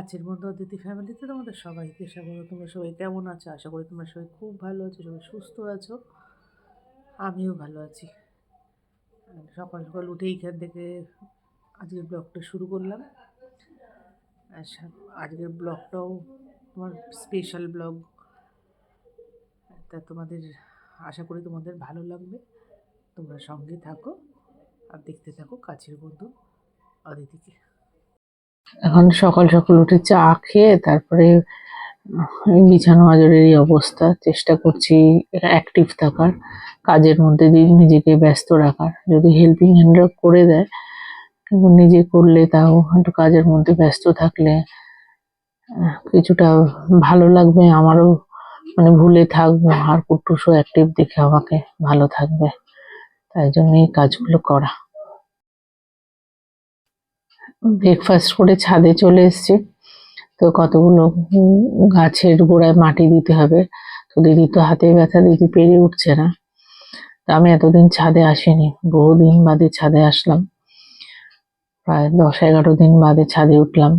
কাছের বন্ধু অদিতি ফ্যামিলিতে তোমাদের সবাইকে স্বাগত। তোমরা সবাই কেমন আছো? আশা করি তোমরা সবাই খুব ভালো আছো, সবাই সুস্থ আছো। আমিও ভালো আছি। সকাল সকাল উঠে এইখান থেকে আজকের ব্লগটা শুরু করলাম। আজকের ব্লগটাও তোমার স্পেশাল ব্লগ। তা তোমাদের, আশা করি তোমাদের ভালো লাগবে। তোমরা সঙ্গে থাকো আর দেখতে থাকো কাছের বন্ধু অদিতিকে এখন সকাল সকাল উঠে চা খেয়ে তারপরে বিছানো আজরের এই অবস্থা, চেষ্টা করছি অ্যাক্টিভ থাকার, কাজের মধ্যে দিয়ে নিজেকে ব্যস্ত রাখার। যদি হেল্পিং হ্যান্ডরা করে দেয়, কিন্তু নিজে করলে তাও একটু কাজের মধ্যে ব্যস্ত থাকলে কিছুটা ভালো লাগবে, আমারও মানে ভুলে থাকব, আর কুটুসও অ্যাক্টিভ দেখে আমাকে ভালো থাকবে। তাই জন্য এই কাজগুলো করা। ব্রেকফাস্ট করে ছাদে চলে এসেছি। তো কতগুলো গাছের গোড়ায় মাটি দিতে হবে। তো দিদি তো হাতে ব্যথা, দিদি পেরে উঠছে না। তো আমি এতদিন ছাদে আসিনি, বহুদিন বাদে ছাদে আসলাম। প্রায় দশ এগারো দিন বাদে ছাদে উঠলাম।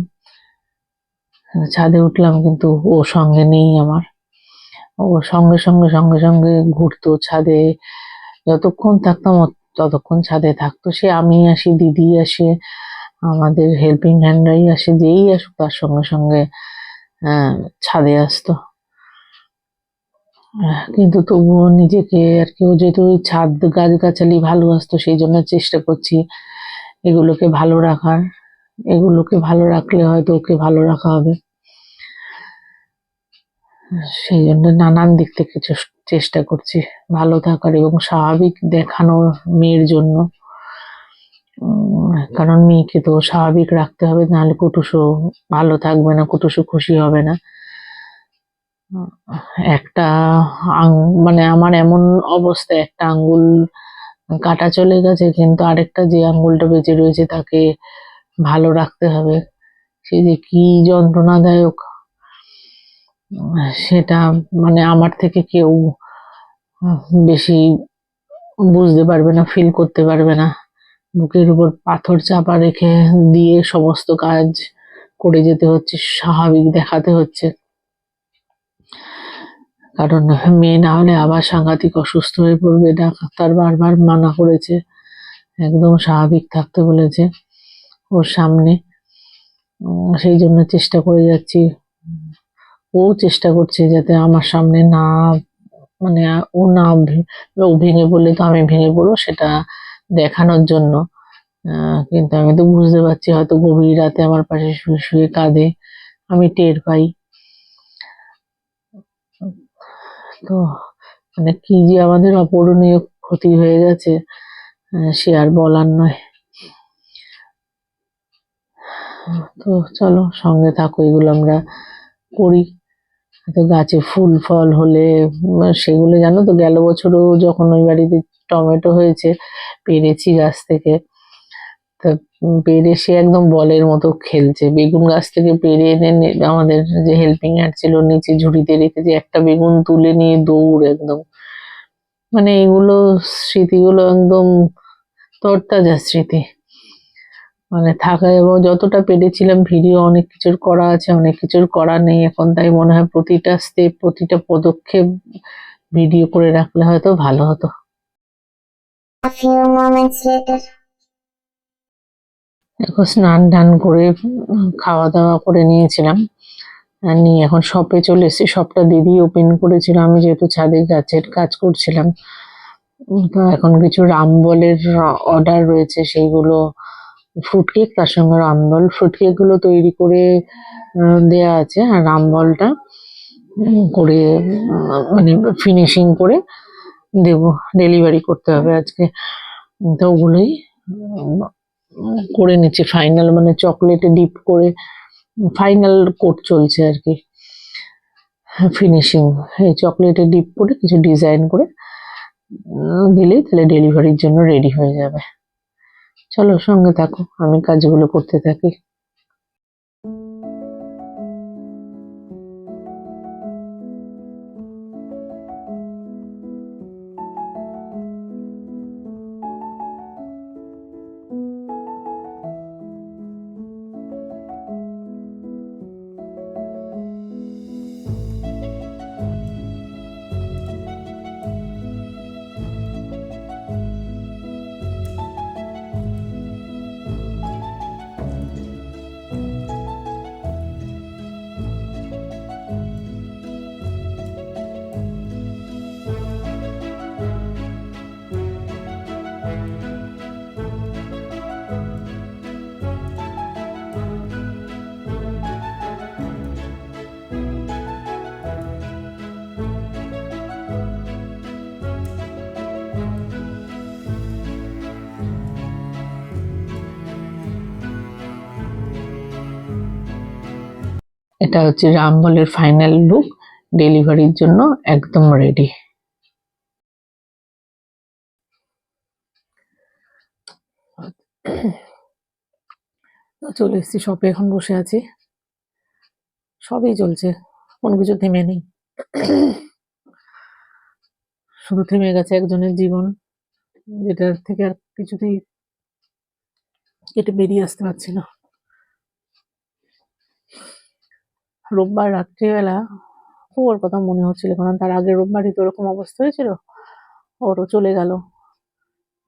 ছাদে উঠলাম কিন্তু ও সঙ্গে নেই আমার। ও সঙ্গে সঙ্গে সঙ্গে সঙ্গে ঘুরতো ছাদে। যতক্ষণ থাকতাম ততক্ষণ ছাদে থাকতো। সে আমি আসি, দিদি আসে আমাদের হেল্পিং হ্যান্ডরাই আসে, যেই আসুক তার সঙ্গে সঙ্গে ছাদে আসতো। কিন্তু তবুও নিজেকে আর কি যেহেতু ছাদ গাছগাছালি ভালোবাসতো সেই জন্য চেষ্টা করছি এগুলোকে ভালো রাখার। এগুলোকে ভালো রাখলে হয়তো ওকে ভালো রাখা হবে। সেই জন্য নানান দিক থেকে চেষ্টা করছি ভালো থাকার এবং স্বাভাবিক দেখানোর মেয়ের জন্য। কারণ মেয়েকে তো স্বাভাবিক রাখতে হবে, নাহলে কুটুসও ভালো থাকবে না, কুটুসও খুশি হবে না। একটা মানে আমার এমন অবস্থা, একটা আঙ্গুল কাটা চলে গেছে, কিন্তু আরেকটা যে আঙ্গুলটা বেঁচে রয়েছে তাকে ভালো রাখতে হবে। সে যে কি যন্ত্রণাদায়ক। সেটা মানে আমার থেকে কেউ বেশি বুঝতে পারবে না ফিল করতে পারবে না। বুকের উপর পাথর চাপা রেখে দিয়ে সমস্ত কাজ করে যেতে হচ্ছে, স্বাভাবিক দেখাতে হচ্ছে। কারণ মেয়ে না হলে আবার সাংঘাতিক অসুস্থ হয়ে পড়বে, ডাক্তার বারবার মানা করেছে, একদম স্বাভাবিক থাকতে বলেছে ওর সামনে। সেই জন্য চেষ্টা করে যাচ্ছি। ও চেষ্টা করছে যাতে আমার সামনে না মানে ও না ও ভেঙে পড়লে তো আমি ভেঙে পড়ব, সেটা দেখানোর জন্য। কিন্তু আমি তো বুঝতে পারছি হয়তো গভীর রাতে আমার পাশে শুয়ে শুয়ে কাঁদে। আমি টের পাই। তো মানে কি যে আমাদের অপূরণীয় ক্ষতি হয়ে গেছে সে আর বলার নয়। তো চলো, সঙ্গে থাকো, এগুলো আমরা করি। তো গাছে ফুল, ফল হলে সেগুলো জানো তো, গেল বছরও যখন ওই বাড়িতে টমেটো হয়েছে, পেরেছি গাছ থেকে। তা পেরে সে একদম বলের মতো খেলছে। বেগুন গাছ থেকে পেরে এনে আমাদের যে হেল্পিং হ্যান্ড ছিল নিচে ঝুড়িতে রেখেছে একটা বেগুন তুলে নিয়ে দৌড় একদম। মানে এগুলো স্মৃতিগুলো একদম তরতাজা স্মৃতি। মানে থাকা এবং যতটা পেরেছিলাম, ভিডিও অনেক কিছুর করা আছে, অনেক কিছুর করা নেই। এখন তাই মনে হয় প্রতিটা স্টেপ প্রতিটা পদক্ষেপ ভিডিও করে রাখলে হয়তো ভালো হতো। A few moments later. এখন স্নান টান করে খাওয়া দাওয়া করে নিয়েছিলাম। নিয়ে এখন শপে চলে এসেছি। শপটা দিদি ওপেন করেছিল। আমি যেহেতু ছাদে গাছের কাজ করছিলাম তো এখন কিছু রামবলের অর্ডার রয়েছে। সেইগুলো ফ্রুট কেক তার সঙ্গে রামবল ফ্রুট কেকগুলো তৈরি করে দেয়া আছে। আর রামবলটা করে মানে ফিনিশিং করে দেবো ডেলিভারি করতে হবে আজকে। তো ওগুলোই করে নিচ্ছি। ফাইনাল মানে চকলেটে ডিপ করে ফাইনাল কোট চলছে আর কি। ফিনিশিং এই চকলেটে ডিপ করে কিছু ডিজাইন করে দিলেই তাহলে ডেলিভারির জন্য রেডি হয়ে যাবে। চলো সঙ্গে থাকো আমি কাজগুলো করতে থাকি। এটা হচ্ছে রামবলের ফাইনাল লুক ডেলিভারির জন্য একদম রেডি চলে এসেছি শপে এখন বসে আছি। সবই চলছে, কোনো কিছু থেমে নেই। শুধু থেমে গেছে একজনের জীবন, যেটার থেকে আর কিছুতেই কেটে বেরিয়ে আসতে পারছি না। রোববার রাত্রিবেলা, খুব ওর কথা মনে হচ্ছিল, কারণ তার আগের রোববারই তো ওরকম অবস্থা হয়েছিল, ওরও চলে গেল।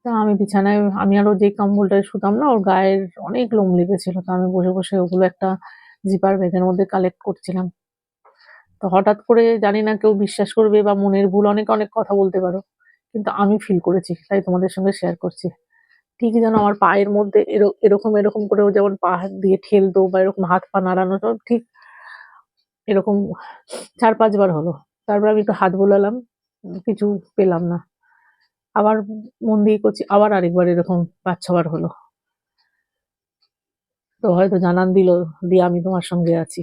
তা আমি বিছানায়, আমি আরও যে কম্বলটায় শুতাম না, ওর গায়ের অনেক লোম লেগেছিল, তো আমি বসে বসে ওগুলো একটা জিপার ব্যাগের মধ্যে কালেক্ট করছিলাম। তো হঠাৎ করে জানি না কেউ বিশ্বাস করবে বা মনের ভুল, অনেক অনেক কথা বলতে পারো, কিন্তু আমি ফিল করেছি, তাই তোমাদের সঙ্গে শেয়ার করছি। ঠিক যেন আমার পায়ের মধ্যে এরো- এরকম এরকম করে ও যেমন পা দিয়ে ঠেলতো বা এরকম হাত পা নাড়ানো ঠিক এরকম চার পাঁচবার হলো। তারপর আমি একটু হাত বোলালাম, কিছু পেলাম না। আবার মন দিয়ে করছি, আবার আরেকবার এরকম পাঁচ ছবার হলো। তো হয়তো জানান দিল, দিয়ে আমি তোমার সঙ্গে আছি।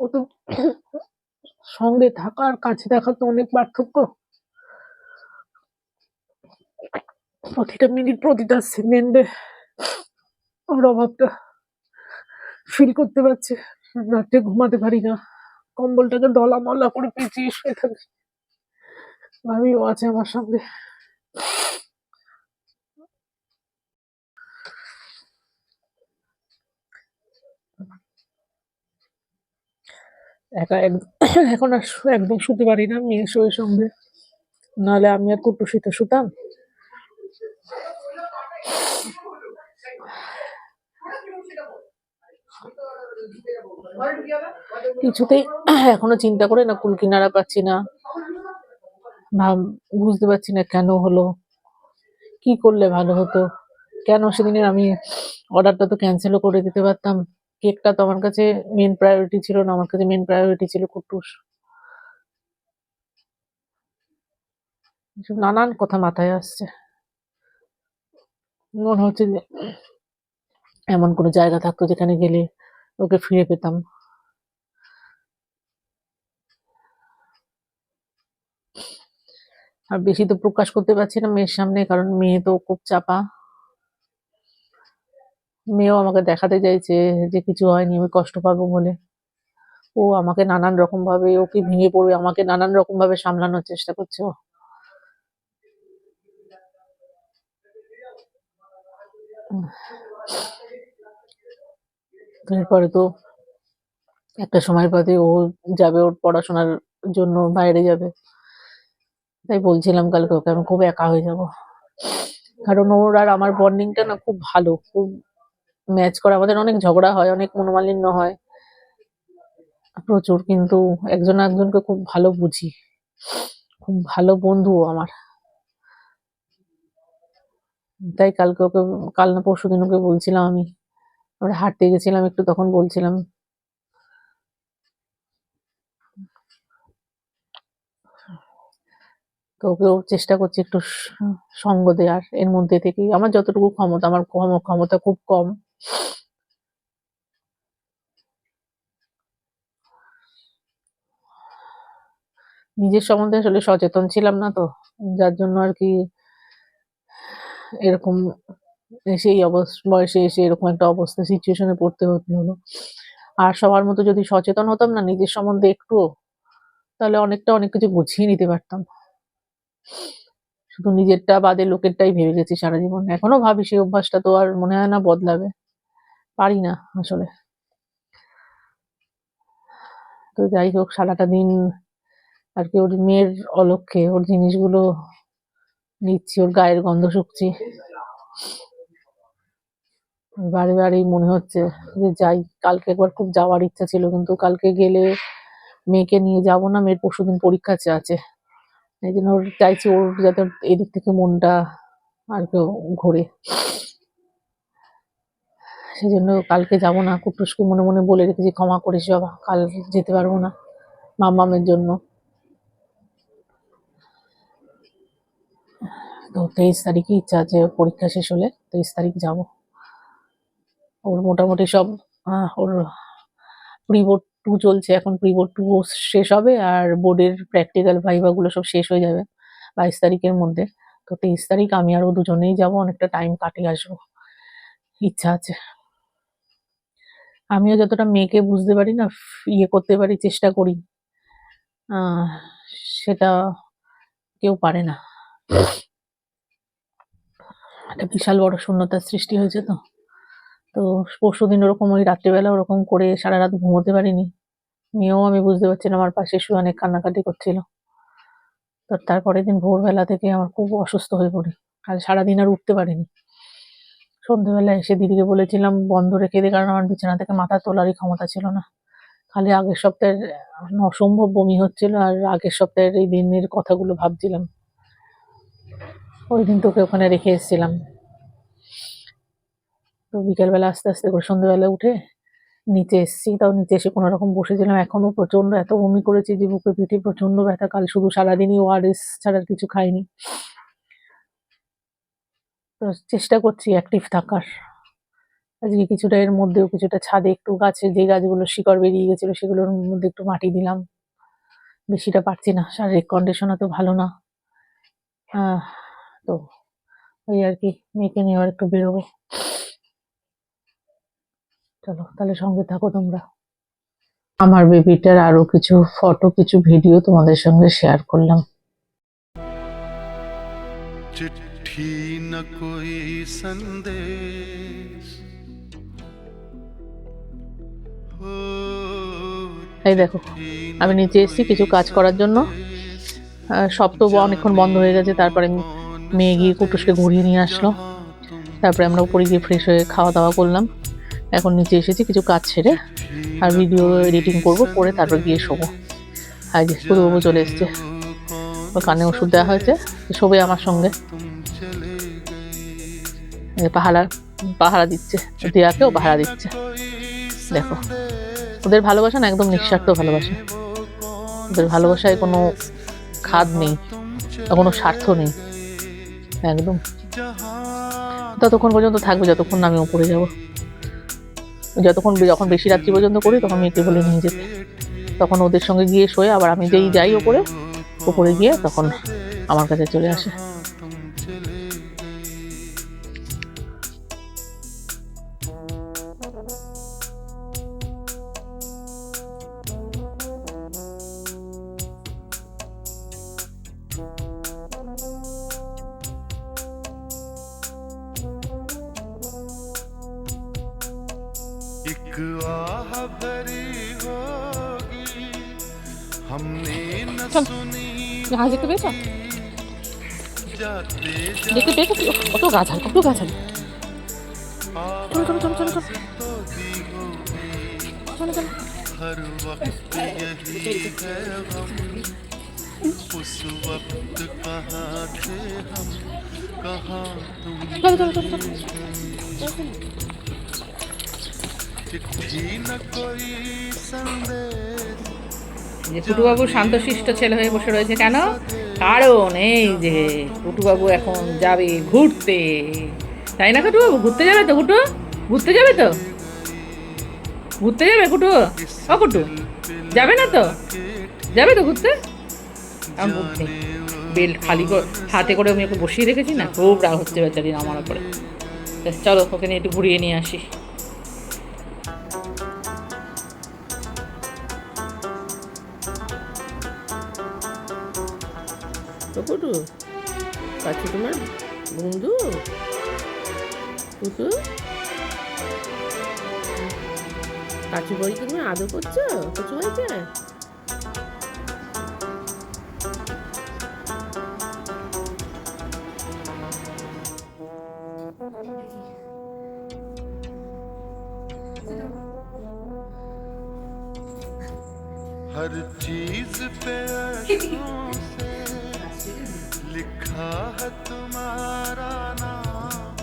ও তো সঙ্গে থাকা আর কাছে থাকা তো অনেক পার্থক্য। প্রতিটা মিনিট প্রতিটা সেকেন্ডে ওর অভাবটা ফিল করতে পারছে। রাত্রে ঘুমাতে পারি না। কম্বলটাকে দলা মলা করে পেঁচিয়ে শুয়ে থাকি। ভাবি, ও আছে আমার সঙ্গে। এখন আর একদম শুতে পারি না মেয়ে শোয়ের সঙ্গে নাহলে আমি আর কুট্টু শীতে শুতাম। কিছুতেই এখনও চিন্তা করে না, কুল কিনারা পাচ্ছি না। ভাব, বুঝতে পারছি না কেন হলো। কি করলে ভালো হতো? কেন সেদিনের আমি অর্ডারটা তো ক্যান্সেলও করে দিতে পারতাম? কেকটা তো আমার কাছে মেন প্রায়োরিটি ছিল না, আমার কাছে মেন প্রায়োরিটি ছিল এসব নানান কথা মাথায় আসছে। মনে হচ্ছে যে এমন কোনো জায়গা থাকতো যেখানে গেলে ওকে ফিরে পেতাম। আর বেশি তো প্রকাশ করতে পারছি না মেয়ের সামনে, কারণ মেয়ে তো খুব চাপা। মেয়েও আমাকে দেখাতে চাইছে যে কিছু হয়নি আমি কষ্ট পাবো বলে। ও আমাকে নানান রকম ভাবে ওকে ভেঙে পড়বে আমাকে নানান রকম ভাবে সামলানোর চেষ্টা করছে ও। উম, এরপরে তো একটা সময় বাদে ও যাবে ওর পড়াশোনার জন্য বাইরে যাবে। তাই বলছিলাম কালকে ওকে আমি খুব একা হয়ে যাব। কারণ ওর আর আমার বন্ডিংটা না খুব ভালো খুব ম্যাচ করে, আমাদের অনেক ঝগড়া হয়, অনেক মনোমালিন্য হয়। প্রচুর, কিন্তু একজন একজনকে খুব ভালো বুঝি। খুব ভালো বন্ধু আমার। তাই কালকে ওকে, কাল না পরশু দিন ওকে বলছিলাম আমি। আমরা হাঁটতে গেছিলাম, একটু তখন বলছিলাম। তো ওকেও চেষ্টা করছি একটু সঙ্গ দেওয়ার, এর মধ্যে থেকেই। আমার যতটুকু ক্ষমতা, আমার ক্ষমতা খুব কম। নিজের সম্বন্ধে আসলে সচেতন ছিলাম না তো, যার জন্য আর কি এরকম সেই অবস্থা বয়সে এসে এরকম একটা অবস্থা সিচুয়েশনে পড়তে হলো। আর সবার মতো যদি সচেতন হতাম না, নিজের সম্বন্ধে একটুও তাহলে অনেকটা অনেক কিছু গুছিয়ে নিতে পারতাম। শুধু নিজেরটা বাদে লোকেরটাই ভেবে গেছি সারা জীবন। এখনও ভাবি সেই অভ্যাসটা তো আর মনে হয় না বদলাবে। পারি না আসলে। তো যাই হোক, সারাটা দিন আর কি ওর মেয়ের অলক্ষ্যে ওর জিনিসগুলো নিচ্ছি, ওর গায়ের গন্ধ শুকছি। বারে বারেই মনে হচ্ছে যে যাই, কালকে একবার খুব যাওয়ার ইচ্ছা ছিল, কিন্তু কালকে গেলে মেয়েকে নিয়ে যাব না, মেয়ের পরশুদিন পরীক্ষা আছে আছে। এই জন্য ওর চাইছি ওর যাতে এদিক থেকে মনটা আর কেউ ঘোরে। সেই জন্য কালকে যাব না, কুটুসকে মনে মনে বলে রেখেছি, ক্ষমা করিস বাবা, কাল যেতে পারব না মামামের জন্য। তো তেইশ তারিখে ইচ্ছা আছে পরীক্ষা শেষ হলে তেইশ তারিখ যাব। ওর মোটামুটি সব ওর প্রি বোর্ড টু চলছে, এখন প্রি বোর্ড টু শেষ হবে আর বোর্ডের প্র্যাকটিক্যাল ভাইভাগুলো সব শেষ হয়ে যাবে বাইশ তারিখের মধ্যে। তো তেইশ তারিখ আমি আর ও দুজনেই যাব, অনেকটা টাইম কাটিয়ে আসব। ইচ্ছা আছে। আমিও যতটা মেয়েকে বুঝতে পারি না ইয়ে করতে পারি, চেষ্টা করি সেটা কেউ পারে না। একটা বিশাল বড় শূন্যতার সৃষ্টি হয়েছে তো। তো পরশু দিন ওরকম ওই রাত্রিবেলা ওরকম করে সারা রাত ঘুমোতে পারিনি। মেয়েও আমি বুঝতে পারছি না আমার পাশে শুয়ে অনেক কান্নাকাটি করছিল। তো তারপরের দিন ভোরবেলা থেকে আমার খুব অসুস্থ হয়ে পড়ি। কাল সারাদিন আর উঠতে পারিনি। সন্ধ্যেবেলা এসে দিদিকে বলেছিলাম, বন্ধ রেখে দিই কারণ আমার বিছানা থেকে মাথা তোলারই ক্ষমতা ছিল না। খালি আগের সপ্তাহের অসম্ভব বমি হচ্ছিল, আর আগের সপ্তাহের এই দিনের কথাগুলো ভাবছিলাম। ওই দিন তোকে ওখানে রেখে এসেছিলাম। তো বিকেলবেলা আস্তে আস্তে করে সন্ধ্যেবেলা উঠে নিচে এসেছি। তাও নিচে এসে কোনো রকম বসেছিলাম। এখনও প্রচণ্ড এত বমি করেছি যে বুকে পিঠে প্রচণ্ড ব্যথা। কাল শুধু সারাদিনই ওআরএস ছাড়া কিছু খাইনি। তো চেষ্টা করছি অ্যাক্টিভ থাকার। আজকে কিছুটা এর মধ্যেও কিছুটা ছাদে একটু গাছে যে গাছগুলো শিকড় বেরিয়ে গেছিল সেগুলোর মধ্যে একটু মাটি দিলাম। বেশিটা পারছি না। শারীরিক কন্ডিশন তো ভালো না। তো ওই আর কি মেয়েকে নিয়ে আবার একটু বেরোবো। চলো তাহলে সঙ্গে থাকো তোমরা। আমার বেবিটার আরও কিছু ফটো কিছু ভিডিও তোমাদের সঙ্গে শেয়ার করলাম। চিঠি না কই সন্দেশ। এই দেখো আমি নিচে এসেছি কিছু কাজ করার জন্য। সব তো অনেকক্ষণ বন্ধ হয়ে গেছে তারপরে আমি মেয়ে গিয়ে কুটুসকে ঘুরিয়ে নিয়ে আসলো। তারপরে আমরা উপরে গিয়ে ফ্রেশ হয়ে খাওয়া দাওয়া করলাম। এখন নিচে এসেছি কিছু কাজ ছেড়ে আর ভিডিও এডিটিং করব, করে তারপর গিয়ে শোবো। আর যে পুরোবাবু চলে এসছে। কানে ওষুধ দেওয়া হয়েছে। শোবে আমার সঙ্গে। পাহারা পাহারা দিচ্ছে। দিয়াকেও পাহারা দিচ্ছে। দেখো। ওদের ভালোবাসা না একদম নিঃস্বার্থ ভালোবাসা। ওদের ভালোবাসায় কোনো খাদ নেই। কোনো স্বার্থ নেই। একদম। ততক্ষণ পর্যন্ত থাকবে, যতক্ষণ না আমি ওপরে যাব। যতক্ষণ যখন বেশি রাত্রি পর্যন্ত করি, তখন মেয়েকে বলে নিয়ে যেতে। তখন ওদের সঙ্গে গিয়ে শোয়ে আবার আমি যেই যাই ওপরে ওপরে গিয়ে তখন আমার কাছে চলে আসে। आह भरी होगी हमने न चल। सुनी গাছ দেখতে পেয়েছো जाते দেখতে পেয়েছো কি? কত গাছ আছে কত গাছ আছে চলো চলো চলো চলো চলো तो दी होगी চলো চলো हर वक्त यही है हम उस वक्त कहाँ थे हम कहाँ तुम যে টুটুবাবু শান্তশিষ্ট ছেলে হয়ে বসে রয়েছে কেন? কারণ এই যে টুটুবাবু এখন যাবে ঘুরতে। তাই না কুটুবাবু ঘুরতে যাবে তো কুটু ঘুরতে যাবে তো? ঘুরতে যাবে কুটু ও কুটু যাবে না তো? যাবে তো ঘুরতে? ঘুরতে বেল্ট খালি করে হাতে করে আমি ওকে বসিয়ে রেখেছি না? খুব রাগ হচ্ছে বেচারি আমার উপরে। তা চলো, ওকে নিয়ে একটু ঘুরিয়ে নিয়ে আসি। কাছে তোমার বন্ধু কুটু কাচু বইকে তুমি আদর করছো কচু ভাইকে हर चीज पे अक्षरों से लिखा है तुम्हारा नाम।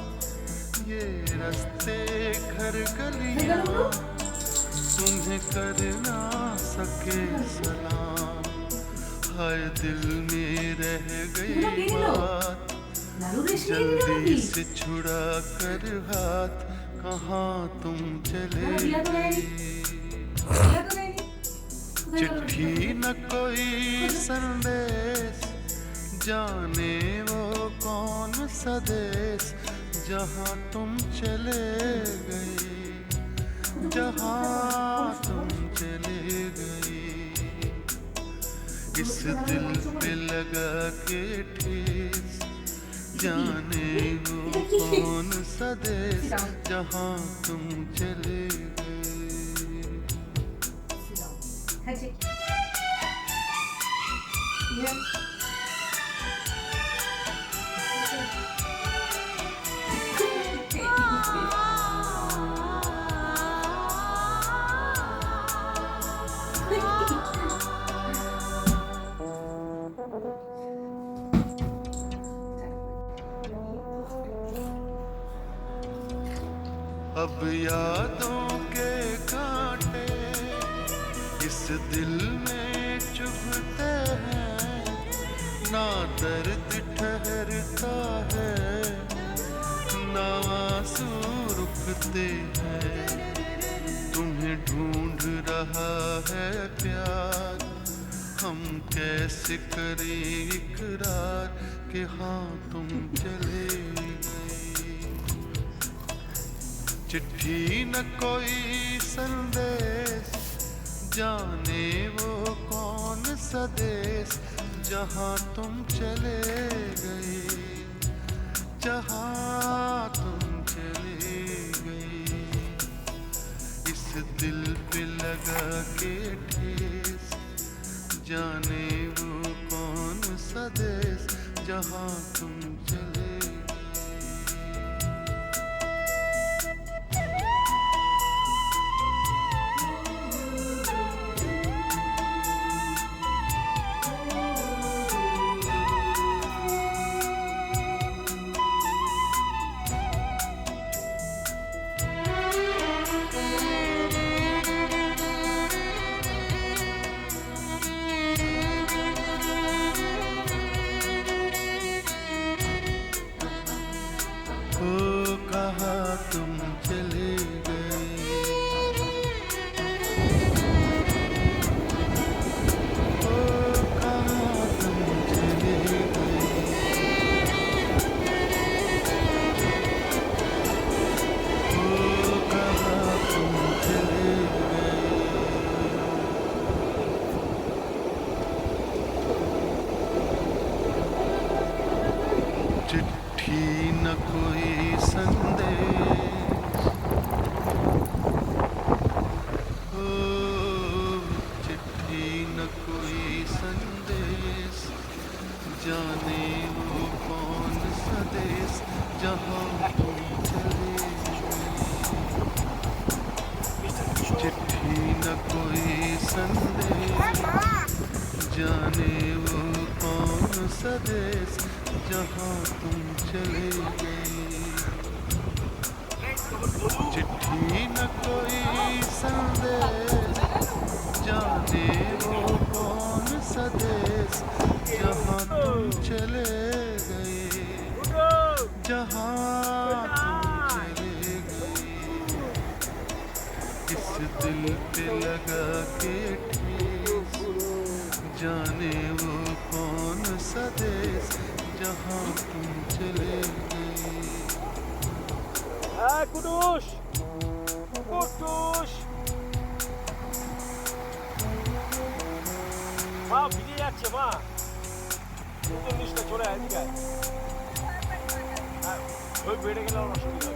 ये रास्ते घर गलियाँ। तुम्हें कर ना सके सलाम। हाय दिल में रह गई बात। जल्दी से छुड़ा कर हाथ। कहाँ तुम चले गई चिट्ठी न कोई संदेश। जाने वो कौन सा देश जहाँ तुम चले गई जहाँ तुम चले गई इस दिल पे लगा के ठेस, जाने वो कौन सा देश जहाँ तुम चले गए? अब दिल में चुभते हैं, ना दर्द ठहरता है, ना आँसू रुकते हैं। तुम्हें ढूंढ रहा है प्यार, हम कैसे करें इकरार कि हाँ तुम चले। चिट्ठी न कोई संदेश जाने वो कौन सा देश जहाँ तुम चले गए? जहाँ तुम चले गए? इस दिल पे लगा के ठेस। जाने वो कौन सा देश जहाँ तुम चले कोई संदेश। जाने वो कौन सा देश जहाँ तुम चले गए। चिट्ठी न कोई संदेश। जाने वो कौन सा देश जहाँ तुम चले गए। जहाँ दिल पे लगा के ठेस जाने वो कौन सा देश जहाँ तुम चले गए হ্যাঁ কুটুস কুটুস মা ফিরে যাচ্ছে মা নতুন জিনিসটা চলে আয় এদিকে আয়। হ্যাঁ, ওই বেড়ে গেলে আমার অসুবিধা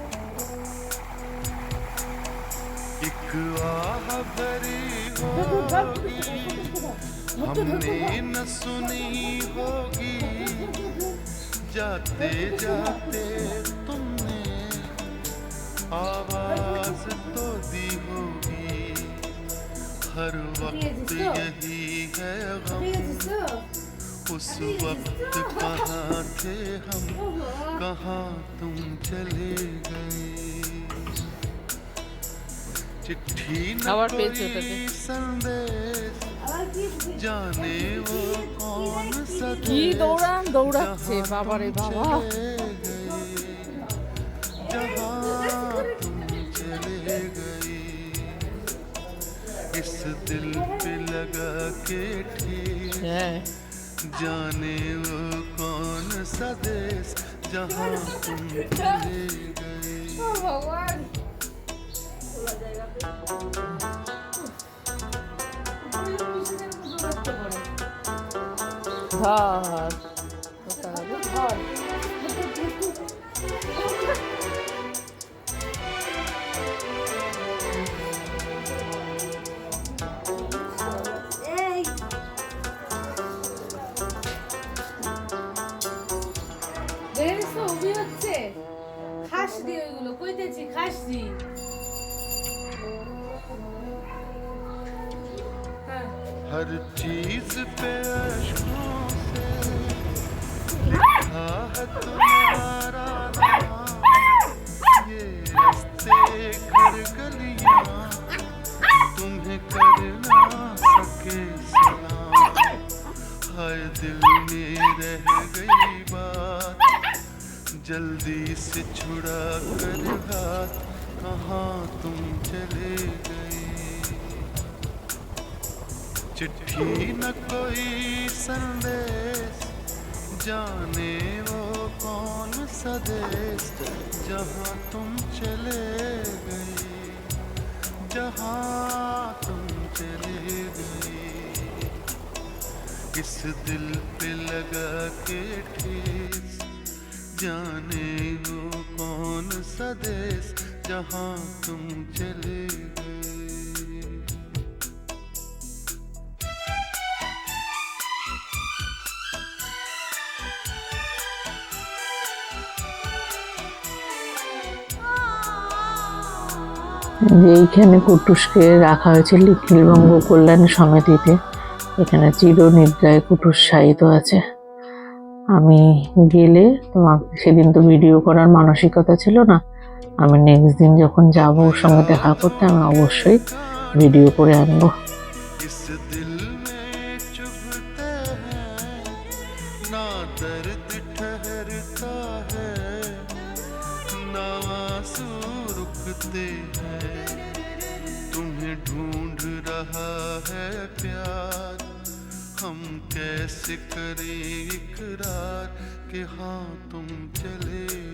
हमने न सुनी होगी जाते जाते तुमने आवाज़ तो दी होगी। हर वक्त यही है गम उस वक्त कहाँ थे हम कहाँ तुम चले गए? चिट्ठी न আবার পেয়েছে कोई ওটাকে। संदेश जाने वो कौन सा কি देश দৌড়ান দৌড়াচ্ছে বাবারে বাবা जहाँ तुम चले गई इस दिल पे लगा के ठेस হ্যাঁ जाने वो कौन सा देश जहाँ तुम चले गई উবি হচ্ছে। খাস দি ওইগুলো কইতেছি খাস। দি हर चीज़ पे अश्कों से लिखा है तुम्हारा नाम ये रास्ते घर गलियाँ तुम्हें कर ना सके सलाम हाय दिल में रह गई बात जल्दी से छुड़ा कर हाथ कहाँ तुम चले चिट्ठी न कोई संदेश। जाने वो कौन सदेश देश, जहाँ तुम चले गई। जहाँ तुम चले गई। इस दिल पे लगा के ठेस। जाने वो कौन सा देश, जहाँ तुम चले गए এইখানে কুটুসকে রাখা হয়েছে লিখিলবঙ্গ কল্যাণ সমিতিতে। এখানে চিরনিদ্রায় কুটুস শায়িত আছে। আমি গেলে তোমাকে, সেদিন তো ভিডিও করার মানসিকতা ছিল না। আমি নেক্সট দিন যখন যাব ওর সঙ্গে দেখা করতে, আমি অবশ্যই ভিডিও করে আনব। करें इकरार के हाँ तुम चले